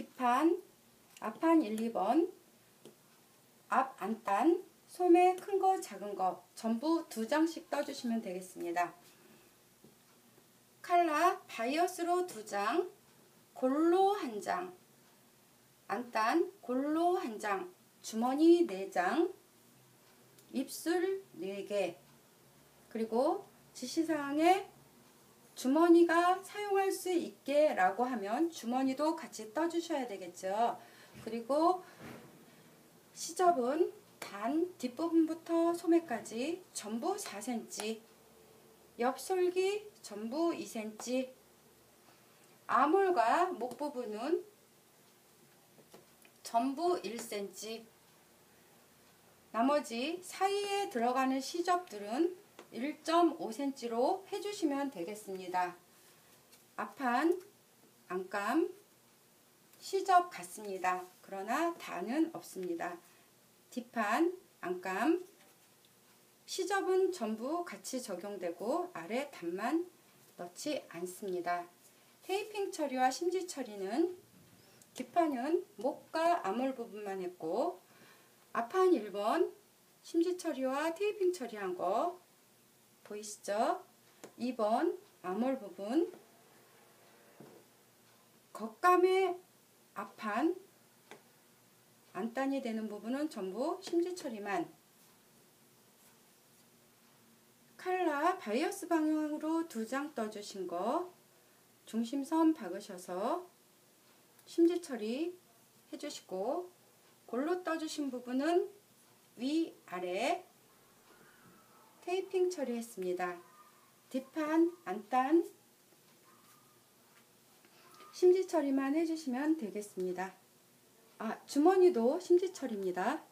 뒷판, 앞판 1, 2번, 앞 안단, 소매 큰 거, 작은 거 전부 두 장씩 떠주시면 되겠습니다. 칼라 바이어스로 두 장, 골로 한 장, 안단 골로 한 장, 주머니 네 장, 입술 네 개, 그리고 지시사항에 주머니가 사용할 수 있게 라고 하면 주머니도 같이 떠주셔야 되겠죠. 그리고 시접은 단 뒷부분부터 소매까지 전부 4cm, 옆솔기 전부 2cm, 아몰과 목 부분은 전부 1cm, 나머지 사이에 들어가는 시접들은 1.5cm로 해주시면 되겠습니다. 앞판, 안감, 시접 같습니다. 그러나 단은 없습니다. 뒷판, 안감, 시접은 전부 같이 적용되고 아래 단만 넣지 않습니다. 테이핑 처리와 심지 처리는 뒷판은 목과 아몰 부분만 했고 앞판 1번 심지 처리와 테이핑 처리한 거 보이시죠? 2번 아몰 부분 겉감의 앞판 안단이 되는 부분은 전부 심지 처리만 칼라 바이어스 방향으로 두 장 떠주신 거 중심선 박으셔서 심지 처리 해주시고 골로 떠주신 부분은 위 아래 테이핑 처리했습니다. 뒷판 안단 심지 처리만 해주시면 되겠습니다. 아 주머니도 심지 처리입니다.